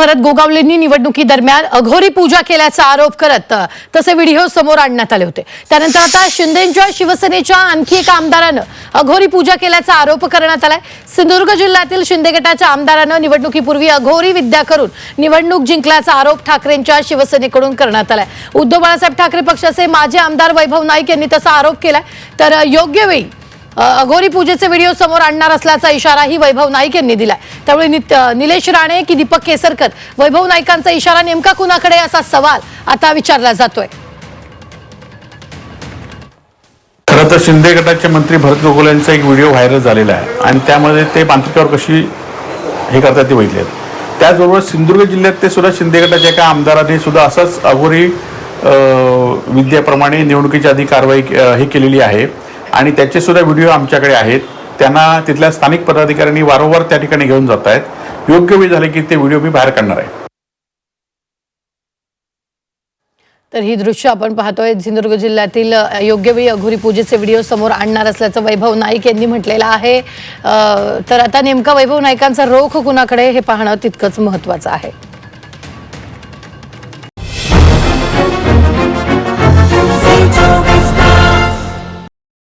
भरत गोगावलेंनी निवडणुकी दरम्यान अघोरी पूजा केल्याचा आरोप करत तसे व्हिडिओ समोर आणण्यात आले होते. त्यानंतर आता शिंदेच्या शिवसेनेच्या आणखी एका आमदारानं अघोरी पूजा केल्याचा आरोप करण्यात आलाय. सिंधुदुर्ग जिल्ह्यातील शिंदे गटाच्या आमदारानं निवडणुकीपूर्वी अघोरी विद्या करून निवडणूक जिंकल्याचा आरोप ठाकरेंच्या शिवसेनेकडून करण्यात आलाय. उद्धव बाळासाहेब ठाकरे पक्षाचे माजी आमदार वैभव नाईक यांनी तसा आरोप केलाय. तर योग्य वेळी अघोरी पूजेचे व्हिडिओ समोर आणणार असल्याचा इशाराही वैभव नाईक यांनी दिलाय. त्यामुळे निलेश राणे की दीपक केसरकर वैभव नाईकांचा इशारा नेमका कुणाकडे असा सवाल आता विचारला जातोय. खरं तर शिंदे गटाचे मंत्री भरत गोगोल यांचा एक व्हिडिओ व्हायरल झालेला आहे आणि त्यामध्ये ते मांत्रिकावर कशी हे करतात ते बघितले त्याचबरोबर सिंधुदुर्ग जिल्ह्यात ते सुद्धा शिंदे गटाच्या एका आमदाराने सुद्धा असंच अघोरी विद्येप्रमाणे विद्याप्रमाणे निवडणुकीची आधी कारवाई हे केलेली आहे. आणि त्याचे सुद्धा व्हिडिओ आमच्याकडे आहेत. त्यांना तिथल्या स्थानिक पदाधिकाऱ्यांनी वारंवार त्या ठिकाणी घेऊन जात आहेत योग्य वेळ झाले की ते व्हिडिओ मी बाहेर काढणार आहे. तर ही दृश्य आपण पाहतोय. सिंधुदुर्ग जिल्ह्यातील योग्य वेळी अघोरी पूजेचे व्हिडिओ समोर आणणार असल्याचं वैभव नाईक यांनी म्हटलेलं आहे. तर आता नेमका वैभव नाईकांचा रोख कुणाकडे हे पाहणं तितकंच महत्वाचं आहे.